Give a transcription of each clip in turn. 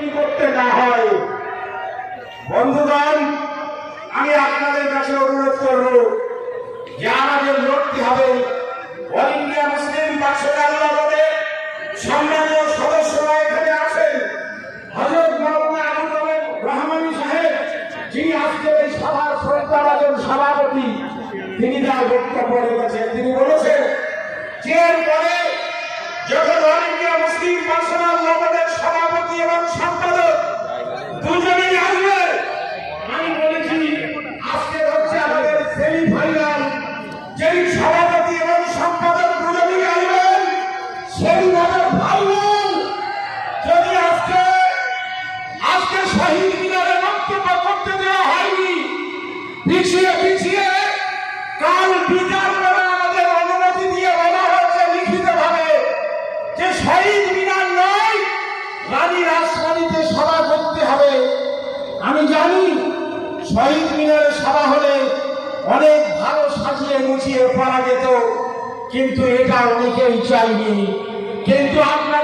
বিক্রি করতে না হয়। বন্ধুগণ, আমি আপনাদের কাছে অনুরোধ করব যে আমাদের লড়তে হবে, অল ইন্ডিয়া মুসলিম সম্মানীয় সদস্যরা এখানে আছেন। হজরত রহমানী সাহেব, যিনি আজকের এই সভার শ্রদ্ধাভাজন সভাপতি, তিনি তার বক্তব্য রেখেছেন, তিনি বলেছেন, যে এরপরে যখন অল ইন্ডিয়া মুসলিম পার্সোনাল সম্পাদক। দুজনেই শহীদ মিনারে সারা হলে অনেক ভালো সাজিয়ে গুছিয়ে করা যেত, কিন্তু এটা অনেকেই চাইনি কিন্তু আপনাদের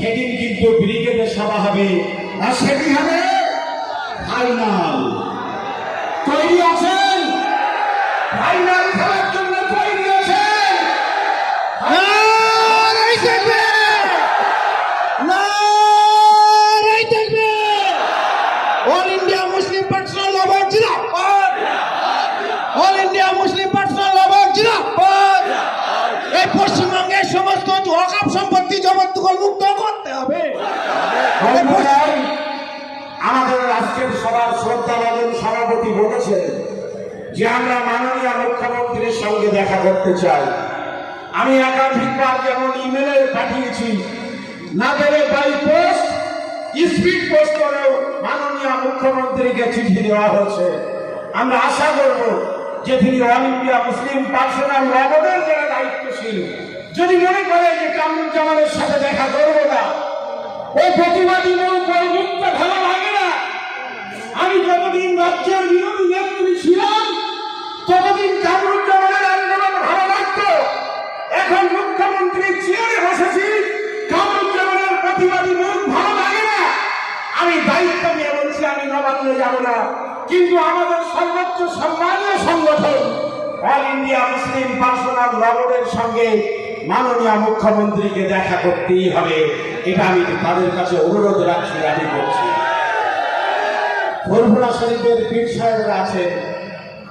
সেদিন কিন্তু ব্রিগেডের সভা হবে। আর সেদিন হবে ফাইনাল। তৈরি আছেন বলেছেন যে আমরা মাননীয় মুখ্যমন্ত্রীর সঙ্গে দেখা করতে চাই। আমি একাধিকবার যেমন ইমেলে পাঠিয়েছি না পেলে বাই পোস্ট স্পিড পোস্ট করেও মাননীয় মুখ্যমন্ত্রীকে চিঠি দেওয়া হয়েছে। আমরা আশা করব যে তিনি অল ইন্ডিয়া মুসলিম পার্সোনাল লবণের যারা দায়িত্বশীল, যদি মনে করে যে কামরুজ্জামানের সাথে দেখা করব না ওই প্রতিবাদী ওই মুক্ত ভালো লাগে না। আমি যতদিন রাজ্যের বিরোধী যাব না কিন্তু আমাদের সর্বোচ্চ সম্মানীয় সংগঠন অল ইন্ডিয়া মুসলিম পার্সোনাল লবণের সঙ্গে মাননীয় মুখ্যমন্ত্রীকে দেখা করতেই হবে। এটা আমি তাদের কাছে অনুরোধ রাখছি আমি করছি। ফুরফুরা শরীফের পীর সাহেবরা আছেন।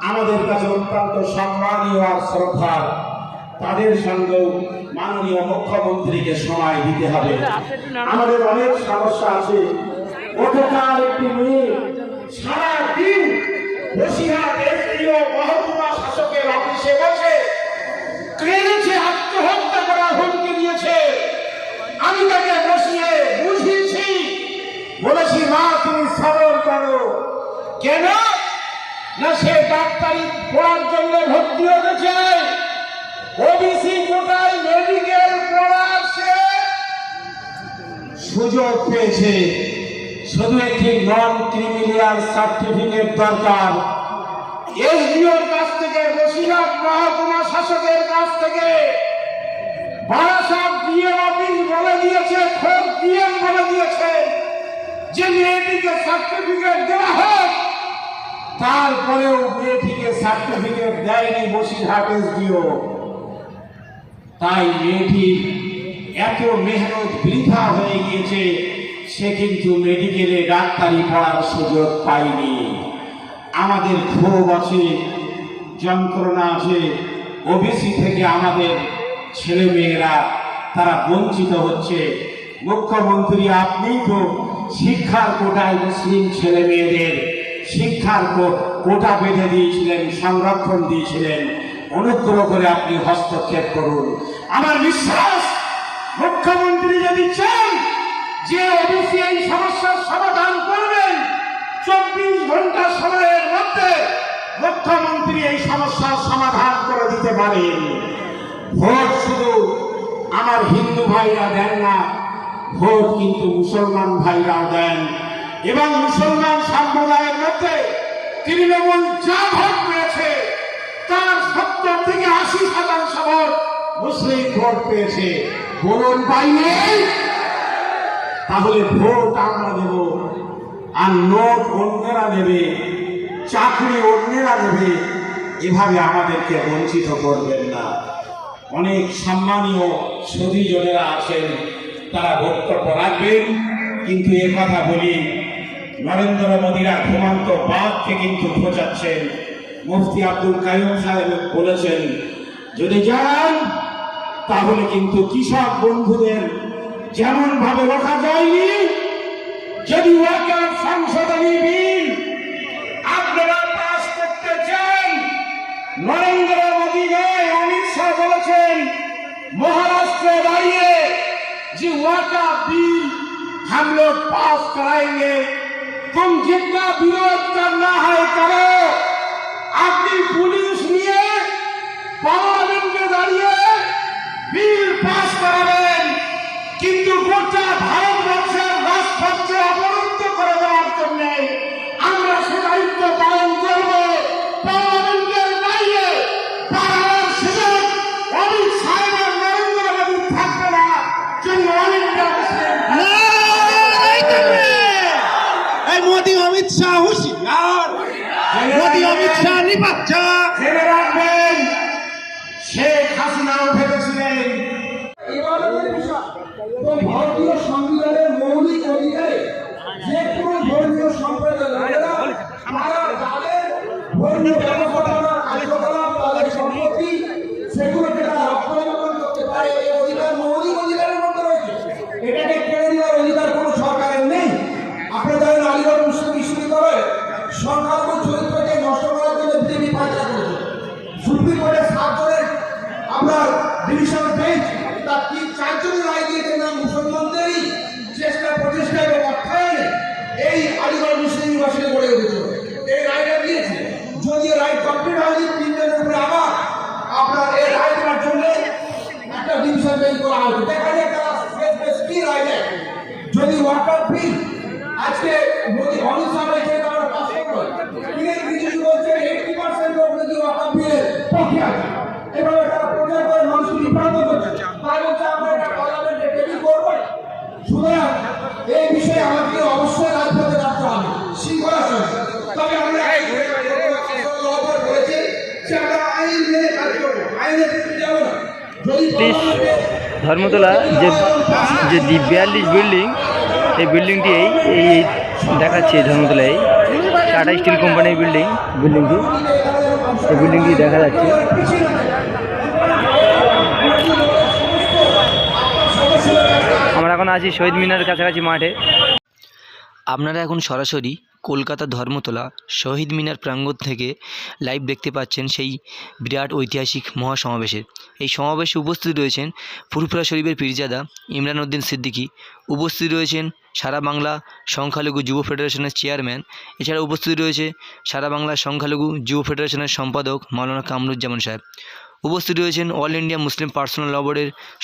আমাদের কাছে অত্যন্ত সম্মানীয় আর শ্রদ্ধার। তাদের সঙ্গেও মাননীয় মুখ্যমন্ত্রীকে সময় দিতে হবে। আমাদের অনেক সমস্যা আছে। গতকাল একটি মেয়ে সারাদিন বসিরহাট এসডিও মহকুমা শাসকের অফিসে বসে কেঁদেছে আত্মহত্যা করার হুমকি দিয়েছে। আমি তাকে বসিয়ে বুঝিয়েছি। বলেছি, মা, তুমি সবর করো। কেন? না, সে ডাক্তারি পড়ার জন্য ভর্তি হতে চায়। ওবিসি কোটায় মেডিকেল পড়ার সে সুযোগ পেয়েছে। শুধু একটি নন ক্রিমিনাল সার্টিফিকেট দরকার। এসডিওর কাছ থেকে বসিরহাট মহকুমা শাসকের কাছ থেকে বারাসাত ডিএম অফিস বলে দিয়েছে, খোঁজ ডিএম বলে দিয়েছে যে মেয়েটিকে সার্টিফিকেট দেওয়া হোক। তারপরেও মেয়েটিকে সার্টিফিকেট দেয়নি বসিরহাট এসডিও। তাই মেয়েটির এত মেহনত বৃথা হয়ে গিয়েছে। সে কিন্তু মেডিকেলে ডাক্তারি পড়ার সুযোগ পায়নি। আমাদের ক্ষোভ আছে, যন্ত্রণা আছে। ওবিসি থেকে আমাদের ছেলে মেয়েরা তারা বঞ্চিত হচ্ছে। মুখ্যমন্ত্রী, আপনি তো শিক্ষার কোটায় মুসলিম ছেলে মেয়েদের শিক্ষার কোটা বেঁধে দিয়েছিলেন, সংরক্ষণ দিয়েছিলেন। অনুগ্রহ করে আপনি হস্তক্ষেপ করুন। আমার বিশ্বাস, মুখ্যমন্ত্রী যদি চান সময়ের মধ্যে মুখ্যমন্ত্রী এই সমস্যার সমাধান করে দিতে পারেন ভোট শুধু আমার হিন্দু ভাইরা দেন না, ভোট কিন্তু মুসলমান ভাইরাও দেন। এবং মুসলমান সম্প্রদায়ের মধ্যে তৃণমূল যা ভোট পেয়েছে, তার সত্তর থেকে আশি শতাংশ ভোট মুসলিম ভোট পেয়েছে। বলুন পাই নেই? তাহলে ভোট আমরা দেব, আর নোট অন্যরা দেবে চাকরি অন্যরা দেবে এভাবে আমাদেরকে বঞ্চিত করবেন না। অনেক সম্মানীয় সুধীজনেরা আছেন, তারা বক্তব্য রাখবেন, কিন্তু এ কথা বলি, নরেন্দ্র মোদীরা ঘুমান্ত বাঘকে কিন্তু খোঁচাচ্ছেন মুফতি আব্দুল কাইম সাহেব বলেছেন, যদি যান, তাহলে কিন্তু কৃষক বন্ধুদের যেমন ভাবে রোখা যায়নি, যদি ওয়াকার সংশোধনী বিল নরেন্দ্র মোদী নয় অমিত শাহ বলেছেন মহারাষ্ট্রে দাঁড়িয়ে যে ওয়াকা बिल हम लोग पास कराएंगे तुम जितना विरोध करना है करो अपनी पुलिस নিয়ে পার্লামেন্টে দাঁড়িয়ে বিল পাস করাবেন কিন্তু অমিত ডিভিশন বেঞ্চ তার তিন চারজনের রায় দিয়েছে না মুসলমানদেরই? চেষ্টা, প্রচেষ্টা এবং অর্থায়নে এই আলিগড় মুসলিম ইউনিভার্সিটি গড়ে উঠেছিল। এই রায়টা দিয়েছে। যদিও রায় কমপ্লিট হয়নি, তিনজনের আবার আপনার এই রায় দেওয়ার একটা ডিভিশন বেঞ্চ করা হয়েছে। দেখা যায় তারা কি রায় যদি ওয়াটার বিল আজকে মোদি অমিত শাহ আমরা পাস করব ধর্মতলা যে যে বিয়াল্লিশ বিল্ডিং, এই বিল্ডিংটি এই এই দেখাচ্ছে ধর্মতলা এই টাটা স্টিল কোম্পানির বিল্ডিং, বিল্ডিংটি। এই বিল্ডিংটি দেখা যাচ্ছে। আমরা এখন আছি শহীদ মিনার কাছাকাছি মাঠে। আপনারা এখন সরাসরি কলকাতা ধর্মতলা, শহীদ মিনার প্রাঙ্গণ থেকে লাইভ দেখতে পাচ্ছেন সেই বিরাট ঐতিহাসিক মহাসমাবেশের। এই সমাবেশে উপস্থিত রয়েছেন ফুরফুরা শরীফের পীরজাদা ইমরান উদ্দিন সিদ্দিকী। উপস্থিত রয়েছেন সারা বাংলা সংখ্যালঘু যুব ফেডারেশনের চেয়ারম্যান। এছাড়া উপস্থিত রয়েছে সারা বাংলা সংখ্যালঘু যুব ফেডারেশনের সম্পাদক মাওলানা কামরুজ্জামান সাহেব। উপস্থিত রয়েছেন All India Muslim Personal Law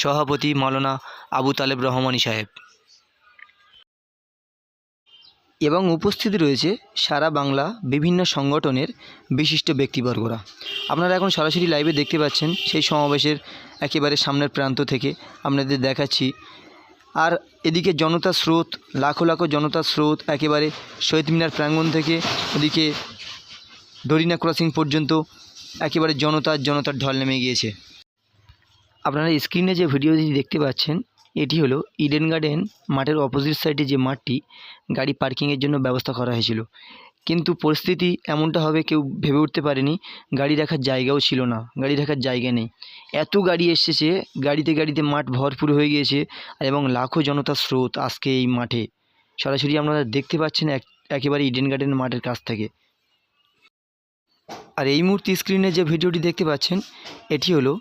সভাপতি মাওলানা আবু তালেব রহমানি সাহেব। এবং উপস্থিত রয়েছে সারা বাংলা বিভিন্ন সংগঠনের বিশিষ্ট ব্যক্তিবর্গরা। আপনারা এখন সরাসরি লাইভে দেখতে পাচ্ছেন সেই সমাবেশের একেবারে সামনের প্রান্ত থেকে আপনাদের দেখাচ্ছি। আর এদিকে জনতার স্রোত, লাখো লাখো জনতার স্রোত, একেবারে শহীদ মিনার প্রাঙ্গণ থেকে ওদিকে ডরিনা ক্রসিং পর্যন্ত একেবারে জনতার জনতার ঢল নেমে গিয়েছে। আপনারা স্ক্রিনে যে ভিডিওটি দেখতে পাচ্ছেন এটি হলো ইডেন গার্ডেন মাঠের অপোজিট সাইডে যে মাঠটি, গাড়ি পার্কিংয়ের জন্য ব্যবস্থা করা হয়েছিল। কিন্তু পরিস্থিতি এমনটা হবে কেউ ভেবে উঠতে পারেনি, গাড়ি রাখার জায়গাও ছিল না, গাড়ি রাখার জায়গা নেই। এত গাড়ি এসেছে গাড়িতে গাড়িতে মাঠ ভরপুর হয়ে গিয়েছে এবং লাখো জনতার স্রোত আজকে এই মাঠে। সরাসরি আপনারা দেখতে পাচ্ছেন এক, একেবারে ইডেন গার্ডেন মাঠের কাছ থেকে। আর এই মুহূর্তে স্ক্রিনে যে ভিডিওটি দেখতে পাচ্ছেন, এটি হলো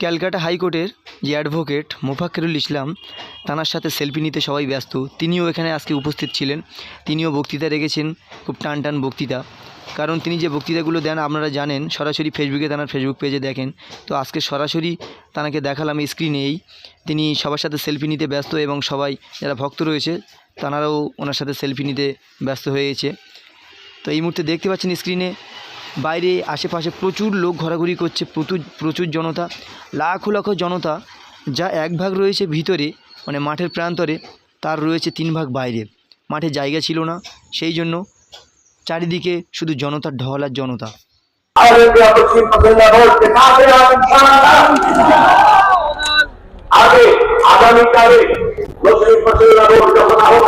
ক্যালকাটা হাইকোর্টের যে অ্যাডভোকেট মোফাক্কিরুল ইসলাম তানার সাথে সেলফি নিতে সবাই ব্যস্ত। তিনিও এখানে আজকে উপস্থিত ছিলেন। তিনিও বক্তৃতা রেখেছেন, খুব টান টান বক্তৃতা। কারণ তিনি যে বক্তৃতাগুলো দেন, আপনারা জানেন, সরাসরি ফেসবুকে তানার ফেসবুক পেজে দেখেন। তো আজকে সরাসরি তানাকে দেখালাম স্ক্রিনেই তিনি সবার সাথে সেলফি নিতে ব্যস্ত এবং সবাই যারা ভক্ত রয়েছে তানারাও ওনার সাথে সেলফি নিতে ব্যস্ত হয়েছে তো এই মুহূর্তে দেখতে পাচ্ছেন স্ক্রিনে বাইরে আশেপাশে প্রচুর লোক ঘোরাঘুরি করছে প্রচুর প্রচুর জনতা, লাখো লাখো জনতা, যা এক ভাগ রয়েছে ভিতরে মানে মাঠের প্রান্তরে, তার রয়েছে তিন ভাগ বাইরে। মাঠে জায়গা ছিল না, সেই জন্য চারিদিকে শুধু জনতার ঢল আর জনতা। আগে আগামীকালে মুসলিম যখন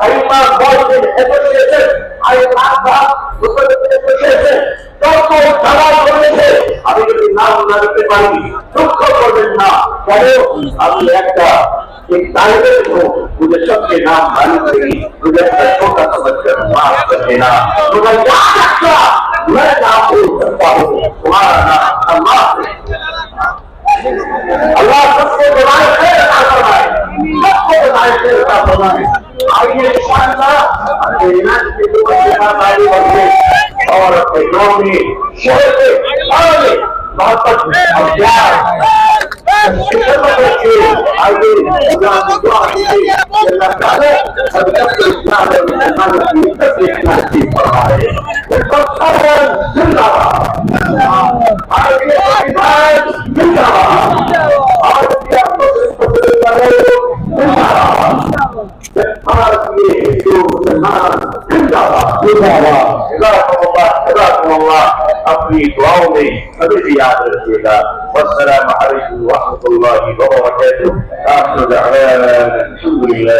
Jamaat, Aima Boys Association, Aima Muslim Association, যত দালাল করেছে আমি যদি নাম না দিতে পারি দুঃখ করবেন না কেন আমি একটা एक तालिबे को मुझे सबके नाम मालूम नहीं मुझे अपना छोटा समझकर माफ कर देना मुझे याद रखना मैं नाम भूल सकता हूँ तुम्हारा नाम अल्लाह है अल्लाह सबको बनाए खैर अता फरमाए उम्मत को आगे बढ़ते और अपने शहर के जिंदाबाद کی دعاؤں میں ہمیشہ یاد رکھیے گا والسلام علیکم ورحمۃ اللہ وبرکاتہ آخر دعوانا الحمد لله